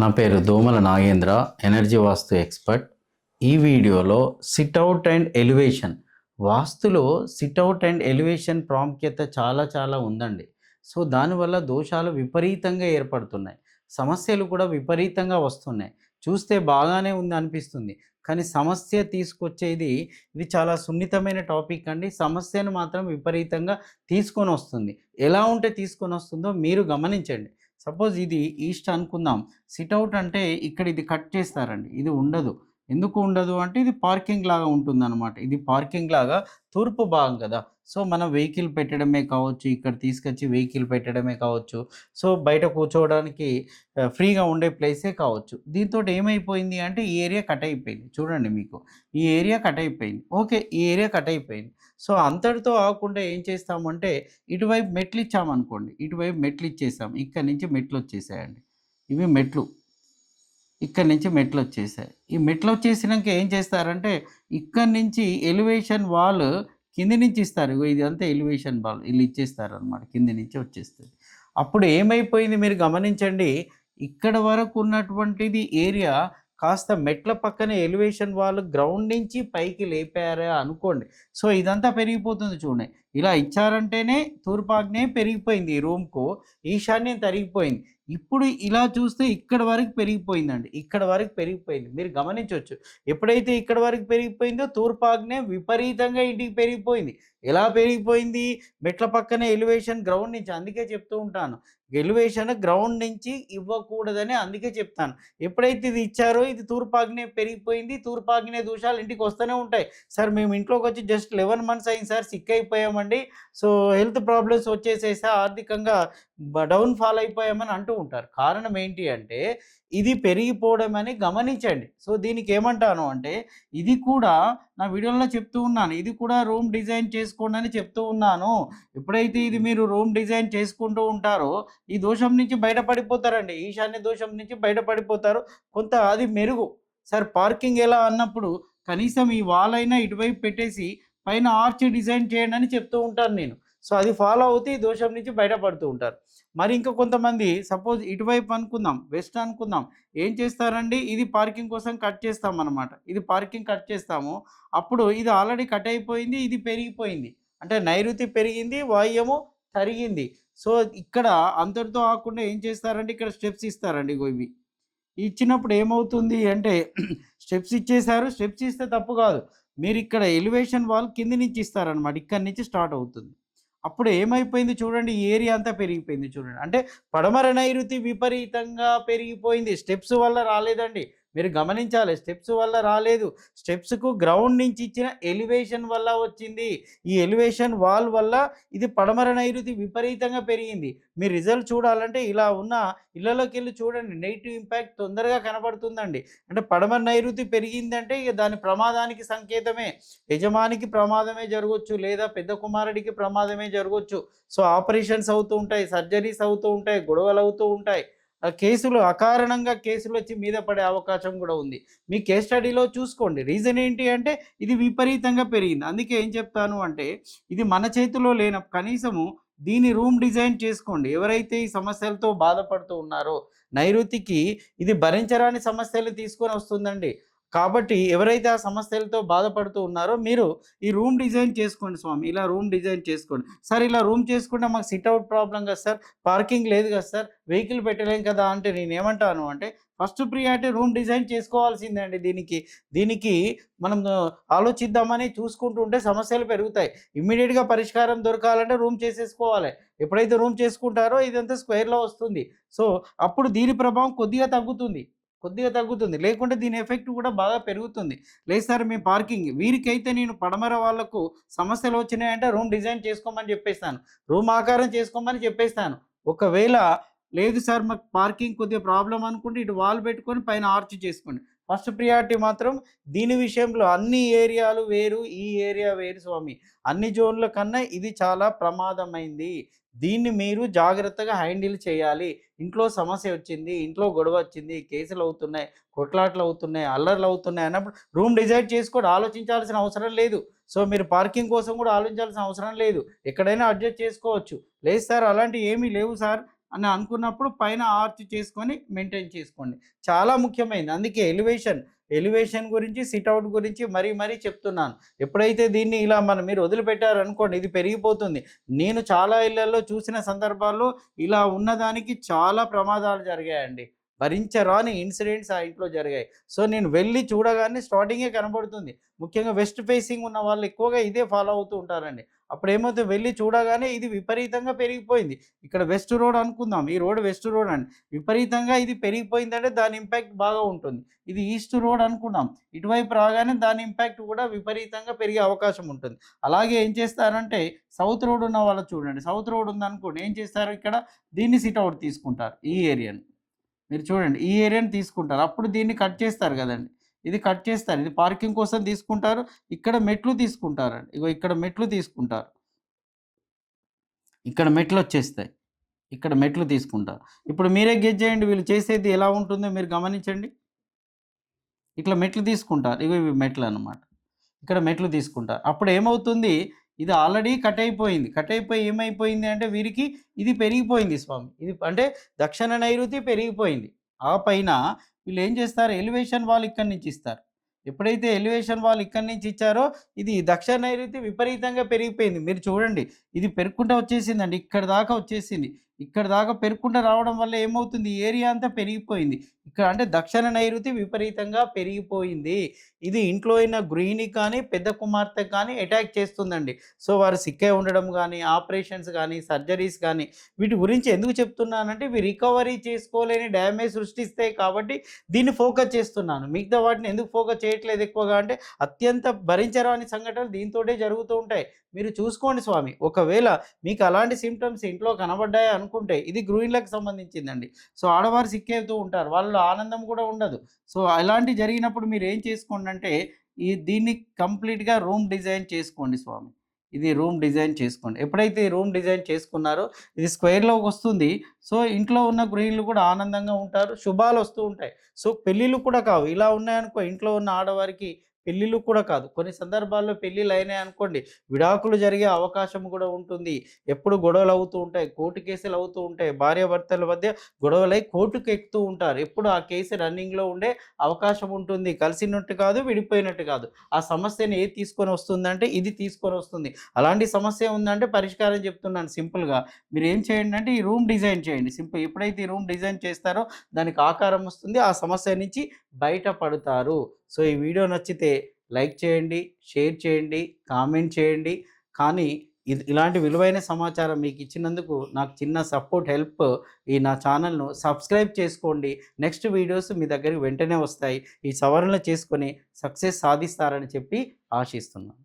నా పేరు దోమల నాగేంద్ర ఎనర్జీ వాస్తు ఎక్స్పర్ట్ ఈ వీడియోలో సిట్అవుట్ అండ్ ఎలివేషన్ వాస్తులో సిట్అవుట్ అండ్ ఎలివేషన్ ప్రాముఖ్యత చాలా చాలా ఉందండి. సో దానివల్ల దోషాలు విపరీతంగా ఏర్పడుతున్నాయి. సమస్యలు కూడా విపరీతంగా వస్తున్నాయి. చూస్తే బాగానే ఉంది అనిపిస్తుంది. కానీ సమస్య తీసుకొచ్చేది ఇది చాలా సున్నితమైన టాపిక్ అండి. సమస్యను మాత్రం విపరీతంగా తీసుకొని వస్తుంది ఎలా ఉంటే తీసుకొని వస్తుందో మీరు గమనించండి. సపోజ్ ఇది ఈస్ట్ అనుకుందాం. సిట్అవుట్ అంటే ఇక్కడ ఇది కట్ చేస్తారండి. ఇది ఉండదు. ఎందుకు ఉండదు అంటే ఇది పార్కింగ్ లాగా ఉంటుంది అనమాట ఇది పార్కింగ్ లాగా తూర్పు భాగం కదా. సో మనం వెహికల్ పెట్టడమే కావచ్చు ఇక్కడ తీసుకొచ్చి వెహికల్ పెట్టడమే కావచ్చు సో బయట కూర్చోవడానికి ఫ్రీగా ఉండే ప్లేసే కావచ్చు. దీంతో ఏమైపోయింది అంటే ఈ ఏరియా కట్ అయిపోయింది. చూడండి మీకు. ఈ ఏరియా కట్ అయిపోయింది. ఓకే ఈ ఏరియా కట్ అయిపోయింది. సో అంతటితో ఆకుండా ఏం చేస్తామంటే ఇటువైపు మెట్లు ఇచ్చామనుకోండి. ఇటువైపు మెట్లు ఇచ్చేసాం. ఇక్కడ నుంచి మెట్లు వచ్చేసాయండి. ఇవి మెట్లు. ఇక్కడ నుంచి మెట్లు వచ్చేసాయి. ఈ మెట్లు వచ్చేసినాక ఏం చేస్తారంటే ఇక్కడ నుంచి ఎలివేషన్ వాల్ కింది నుంచి ఇస్తారు. ఇది ఇదంతా ఎలివేషన్ వాల్. వీళ్ళు ఇచ్చేస్తారు అనమాట కింది నుంచి వచ్చేస్తుంది. అప్పుడు ఏమైపోయింది మీరు గమనించండి ఇక్కడ వరకు ఉన్నటువంటిది ఏరియా కాస్త మెట్ల పక్కన ఎలివేషన్ వాళ్ళు గ్రౌండ్ నుంచి పైకి లేపారా అనుకోండి. సో ఇదంతా పెరిగిపోతుంది చూడండి. ఇలా ఇచ్చారంటేనే తూర్పాగ్నే పెరిగిపోయింది ఈ రూమ్కు ఈశాన్యం తరిగిపోయింది. ఇప్పుడు ఇలా చూస్తే ఇక్కడ వరకు పెరిగిపోయిందండి. ఇక్కడ వరకు పెరిగిపోయింది. మీరు గమనించవచ్చు ఎప్పుడైతే ఇక్కడ వరకు పెరిగిపోయిందో తూర్పాగ్నే విపరీతంగా ఇంటికి పెరిగిపోయింది. ఎలా పెరిగిపోయింది? మెట్ల పక్కన ఎలివేషన్ గ్రౌండ్ నుంచి అందుకే చెప్తూ ఉంటాను. ఎలివేషన్ గ్రౌండ్ నుంచి ఇవ్వకూడదని అందుకే చెప్తాను. ఎప్పుడైతే ఇది ఇచ్చారో ఇది తూర్పాగ్నే పెరిగిపోయింది. తూర్పాగ్నే దోషాలు ఇంటికి వస్తూనే ఉంటాయి. సార్ మేము ఇంట్లోకి వచ్చి జస్ట్ లెవెన్ మంత్స్ అయింది సార్ సిక్ అయిపోయామండి. సో హెల్త్ ప్రాబ్లమ్స్ వచ్చేసేసి ఆర్థికంగా డౌన్ ఫాల్ అయిపోయామని అంటూ ఉంటారు. కారణం ఏంటి అంటే ఇది పెరిగిపోవడం అని గమనించండి. సో దీనికి ఏమంటాను అంటే ఇది కూడా నా వీడియోలో చెప్తూ ఉన్నాను. ఇది కూడా రూమ్ డిజైన్ చేసుకోండి అని చెప్తూ ఉన్నాను. ఎప్పుడైతే ఇది మీరు రూమ్ డిజైన్ చేసుకుంటూ ఉంటారో ఈ దోషం నుంచి బయటపడిపోతారండి. ఈశాన్య దోషం నుంచి బయటపడిపోతారు. కొంత అది మెరుగు. సార్ పార్కింగ్ ఎలా అన్నప్పుడు కనీసం ఈ వాల్ అయినా ఇటువైపు పెట్టేసి పైన ఆర్చ్ డిజైన్ చేయండి అని చెప్తూ ఉంటాను నేను. సో అది ఫాలో అవుతే ఈ దోషం నుంచి బయటపడుతూ ఉంటారు. మరి ఇంకా కొంతమంది సపోజ్ ఇటువైపు అనుకుందాం వెస్ట్ అనుకుందాం ఏం చేస్తారండి? ఇది పార్కింగ్ కోసం కట్ చేస్తాం అనమాట ఇది పార్కింగ్ కట్ చేస్తాము. అప్పుడు ఇది ఆల్రెడీ కట్ అయిపోయింది ఇది పెరిగిపోయింది. అంటే నైరుతి పెరిగింది వాయుము తరిగింది. సో ఇక్కడ అంతటితో ఆకుండా ఏం చేస్తారంటే ఇక్కడ స్టెప్స్ ఇస్తారండి ఇవి. ఇచ్చినప్పుడు ఏమవుతుంది అంటే స్టెప్స్ ఇచ్చేసారు స్టెప్స్ ఇస్తే తప్పు కాదు. మీరు ఇక్కడ ఎలివేషన్ వాల్ కింది నుంచి ఇస్తారనమాట ఇక్కడి నుంచి స్టార్ట్ అవుతుంది. అప్పుడు ఏమైపోయింది చూడండి ఈ ఏరియా అంతా పెరిగిపోయింది చూడండి. అంటే పడమర నైరుతి విపరీతంగా పెరిగిపోయింది. స్టెప్స్ వల్ల రాలేదండి. మీరు గమనించాలి. స్టెప్స్ వల్ల రాలేదు. స్టెప్స్కు గ్రౌండ్ నుంచి ఇచ్చిన ఎలివేషన్ వల్ల వచ్చింది. ఈ ఎలివేషన్ వాల్ వల్ల ఇది పడమర నైరుతి విపరీతంగా పెరిగింది. మీ రిజల్ట్ చూడాలంటే ఇలా ఉన్న ఇళ్ళలోకి వెళ్ళి చూడండి. నెగిటివ్ ఇంపాక్ట్ తొందరగా కనబడుతుందండి. అంటే పడమర నైరుతి పెరిగిందంటే ఇక దాని ప్రమాదానికి సంకేతమే. యజమానికి ప్రమాదమే జరగవచ్చు లేదా పెద్ద కుమారుడికి ప్రమాదమే జరగవచ్చు సో ఆపరేషన్స్ అవుతూ ఉంటాయి. సర్జరీస్ అవుతూ ఉంటాయి. గొడవలు అవుతూ ఉంటాయి. కేసులు అకారణంగా కేసులు వచ్చి మీద పడే అవకాశం కూడా ఉంది. మీ కేస్ స్టడీలో చూసుకోండి. రీజన్ ఏంటి అంటే ఇది విపరీతంగా పెరిగింది. అందుకే ఏం చెప్తాను అంటే ఇది మన చేతిలో లేన కనీసము దీని రూమ్ డిజైన్ చేసుకోండి. ఎవరైతే ఈ సమస్యలతో బాధపడుతూ ఉన్నారో నైరుతికి ఇది భరించరాని సమస్యలు తీసుకొని వస్తుందండి. కాబట్టి ఎవరైతే ఆ సమస్యలతో బాధపడుతూ ఉన్నారో మీరు ఈ రూమ్ డిజైన్ చేసుకోండి స్వామి. ఇలా రూమ్ డిజైన్ చేసుకోండి. సార్ ఇలా రూమ్ చేసుకుంటే మాకు సిట్ అవుట్ ప్రాబ్లం కదా సార్. పార్కింగ్ లేదు కదా సార్. వెహికల్ పెట్టలేం కదా అంటే నేను ఏమంటాను అంటే ఫస్ట్ ప్రియారిటీ రూమ్ డిజైన్ చేసుకోవాల్సిందే అండి దీనికి. దీనికి మనం ఆలోచిద్దామని చూసుకుంటూ ఉంటే సమస్యలు పెరుగుతాయి. ఇమ్మీడియట్గా పరిష్కారం దొరకాలంటే రూమ్ చేసేసుకోవాలి. ఎప్పుడైతే రూమ్ చేసుకుంటారో ఇదంతా స్క్వేర్లో వస్తుంది. సో అప్పుడు దీని ప్రభావం కొద్దిగా తగ్గుతుంది. కొద్దిగా తగ్గుతుంది. లేకుంటే దీని ఎఫెక్ట్ కూడా బాగా పెరుగుతుంది. లేదు సార్ మీ పార్కింగ్. వీరికైతే నేను పడమర వాళ్ళకు సమస్యలు వచ్చినాయంటే రూమ్ డిజైన్ చేసుకోమని చెప్పేస్తాను. రూమ్ ఆకారం చేసుకోమని చెప్పేస్తాను. ఒకవేళ లేదు సార్ మాకు పార్కింగ్ కొద్దిగా ప్రాబ్లం అనుకుంటే ఇటు వాల్ పెట్టుకొని పైన ఆర్చ్ చేసుకోండి. ఫస్ట్ ప్రియారిటీ మాత్రం దీని విషయంలో అన్ని ఏరియాలు వేరు ఈ ఏరియా వేరు స్వామి. అన్ని జోన్ల కన్నా ఇది చాలా ప్రమాదమైంది. దీన్ని మీరు జాగ్రత్తగా హ్యాండిల్ చేయాలి. ఇంట్లో సమస్య వచ్చింది ఇంట్లో గొడవ వచ్చింది కేసులు అవుతున్నాయి కొట్లాట్లు అవుతున్నాయి అల్లర్లు అవుతున్నాయి అన్నప్పుడు రూమ్ డిజైడ్ చేసుకోండి ఆలోచించాల్సిన అవసరం లేదు. సో మీరు పార్కింగ్ కోసం కూడా ఆలోచించాల్సిన అవసరం లేదు. ఎక్కడైనా అడ్జస్ట్ చేసుకోవచ్చు. లేదు సార్ అలాంటివి ఏమీ లేవు సార్ అని అనుకున్నప్పుడు పైన ఆర్చ్ చేసుకొని మెయింటైన్ చేసుకోండి. చాలా ముఖ్యమైనది. అందుకే ఎలివేషన్ ఎలివేషన్ గురించి సిట్అవుట్ గురించి మరీ మరీ చెప్తున్నాను. ఎప్పుడైతే దీన్ని ఇలా మనం మీరు వదిలిపెట్టారనుకోండి ఇది పెరిగిపోతుంది. నేను చాలా ఇళ్ళలో చూసిన సందర్భాల్లో ఇలా ఉన్నదానికి చాలా ప్రమాదాలు జరిగాయండి. భరించరాని ఇన్సిడెంట్స్ ఆ ఇంట్లో జరిగాయి. సో నేను వెళ్ళి చూడగానే స్టార్టింగే కనబడుతుంది. ముఖ్యంగా వెస్ట్ ఫేసింగ్ ఉన్న వాళ్ళు ఎక్కువగా ఇదే ఫాలో అవుతూ ఉంటారండి. అప్పుడు ఏమవుతుంది వెళ్ళి చూడగానే ఇది విపరీతంగా పెరిగిపోయింది. ఇక్కడ వెస్ట్ రోడ్ అనుకుందాం. ఈ రోడ్ వెస్ట్ రోడ్ అండి. విపరీతంగా ఇది పెరిగిపోయిందంటే దాని ఇంపాక్ట్ బాగా ఉంటుంది. ఇది ఈస్ట్ రోడ్ అనుకున్నాం ఇటువైపు రాగానే దాని ఇంపాక్ట్ కూడా విపరీతంగా పెరిగే అవకాశం ఉంటుంది. అలాగే ఏం చేస్తారంటే సౌత్ రోడ్ ఉన్న వాళ్ళు చూడండి. సౌత్ రోడ్ ఉందనుకోండి. ఏం చేస్తారు ఇక్కడ? దీన్ని సిట్అవుట్ తీసుకుంటారు. ఈ ఏరియాని. మీరు చూడండి. ఈ ఏరియాని తీసుకుంటారు. అప్పుడు దీన్ని కట్ చేస్తారు కదండి. ఇది కట్ చేస్తారు. ఇది పార్కింగ్ కోసం తీసుకుంటారు. ఇక్కడ మెట్లు తీసుకుంటారండి. ఇగో ఇక్కడ మెట్లు తీసుకుంటారు. ఇక్కడ మెట్లు వచ్చేస్తాయి. ఇక్కడ మెట్లు తీసుకుంటారు. ఇప్పుడు మీరే గెజ్ చేయండి. వీళ్ళు చేసేది ఎలా ఉంటుందో మీరు గమనించండి. ఇట్లా మెట్లు తీసుకుంటారు. ఇవి ఇవి మెట్లు అన్నమాట. ఇక్కడ మెట్లు తీసుకుంటారు. అప్పుడు ఏమవుతుంది? ఇది ఆల్రెడీ కట్ అయిపోయింది. కట్ అయిపోయి ఏమైపోయింది అంటే వీరికి ఇది పెరిగిపోయింది స్వామి. ఇది అంటే దక్షిణ నైరుతి పెరిగిపోయింది. ఆ పైన వీళ్ళు ఏం చేస్తారు? ఎలివేషన్ వాళ్ళు ఇక్కడి నుంచి ఇస్తారు. ఎప్పుడైతే ఎలివేషన్ వాళ్ళు ఇక్కడి నుంచి ఇచ్చారో ఇది దక్షిణ నైరుతి విపరీతంగా పెరిగిపోయింది. మీరు చూడండి ఇది పెరుగుకుంటూ వచ్చేసిందండి ఇక్కడ దాకా వచ్చేసింది. ఇక్కడ దాకా పెరుగుకుంటూ రావడం వల్ల ఏమవుతుంది? ఏరియా అంతా పెరిగిపోయింది. ఇక్కడ అంటే దక్షిణ నైరుతి విపరీతంగా పెరిగిపోయింది. ఇది ఇంట్లో అయిన గృహిణి కానీ పెద్ద కుమార్తె కానీ అటాక్ చేస్తుందండి. సో వారు సిక్కే ఉండడం కానీ ఆపరేషన్స్ కానీ సర్జరీస్ కానీ వీటి గురించి ఎందుకు చెప్తున్నానంటే ఇవి రికవరీ చేసుకోలేని డ్యామేజ్ సృష్టిస్తాయి కాబట్టి దీన్ని ఫోకస్ చేస్తున్నాను. మిగతా వాటిని ఎందుకు ఫోకస్ చేయట్లేదు ఎక్కువగా అంటే అత్యంత భరించరాని సంఘటనలు దీంతోటే జరుగుతూ ఉంటాయి. మీరు చూసుకోండి స్వామి. ఒకవేళ మీకు అలాంటి సిమ్టమ్స్ ఇంట్లో కనబడ్డాయి అనుకుంటే ఇది గృహిణులకు సంబంధించిందండి. సో ఆడవారు సిక్కేతూ ఉంటారు. వాళ్ళు ఆనందం కూడా ఉండదు. సో అలాంటి జరిగినప్పుడు మీరు ఏం చేసుకోండి అంటే ఈ దీన్ని కంప్లీట్గా రూమ్ డిజైన్ చేసుకోండి స్వామి. ఇది రూమ్ డిజైన్ చేసుకోండి. ఎప్పుడైతే ఈ రూమ్ డిజైన్ చేసుకున్నారో ఇది స్క్వేర్లోకి వస్తుంది. సో ఇంట్లో ఉన్న గృహిణులు కూడా ఆనందంగా ఉంటారు. శుభాలు వస్తూ ఉంటాయి. సో పెళ్ళిళ్ళు కూడా కావు. ఇలా ఉన్నాయనుకో ఇంట్లో ఉన్న ఆడవారికి పెళ్ళిళ్ళు కూడా కాదు. కొన్ని సందర్భాల్లో పెళ్ళిళ్ళు అయినాయి అనుకోండి విడాకులు జరిగే అవకాశం కూడా ఉంటుంది. ఎప్పుడు గొడవలు అవుతూ ఉంటాయి కోర్టు కేసులు అవుతూ ఉంటాయి భార్యాభర్తల మధ్య గొడవలై కోర్టుకు ఎక్కుతూ ఉంటారు. ఎప్పుడు ఆ కేసు రన్నింగ్లో ఉండే అవకాశం ఉంటుంది. కలిసినట్టు కాదు విడిపోయినట్టు కాదు. ఆ సమస్యని ఏది తీసుకొని వస్తుందంటే ఇది తీసుకొని వస్తుంది. అలాంటి సమస్య ఉందంటే పరిష్కారం చెప్తున్నాను సింపుల్గా. మీరు ఏం చేయండి అంటే ఈ రూమ్ డిజైన్ చేయండి. సింపుల్ ఎప్పుడైతే ఈ రూమ్ డిజైన్ చేస్తారో దానికి ఆకారం వస్తుంది. ఆ సమస్య నుంచి బయటపడతారు సో ఈ వీడియో నచ్చితే లైక్ చేయండి షేర్ చేయండి కామెంట్ చేయండి. కానీ ఇది ఇలాంటి విలువైన సమాచారం మీకు ఇచ్చినందుకు నాకు చిన్న సపోర్ట్ హెల్ప్ ఈ నా ఛానల్ను సబ్స్క్రైబ్ చేసుకోండి. నెక్స్ట్ వీడియోస్ మీ దగ్గరికి వెంటనే వస్తాయి. ఈ సవరణలు చేసుకొని సక్సెస్ సాధిస్తారని చెప్పి ఆశిస్తున్నాను.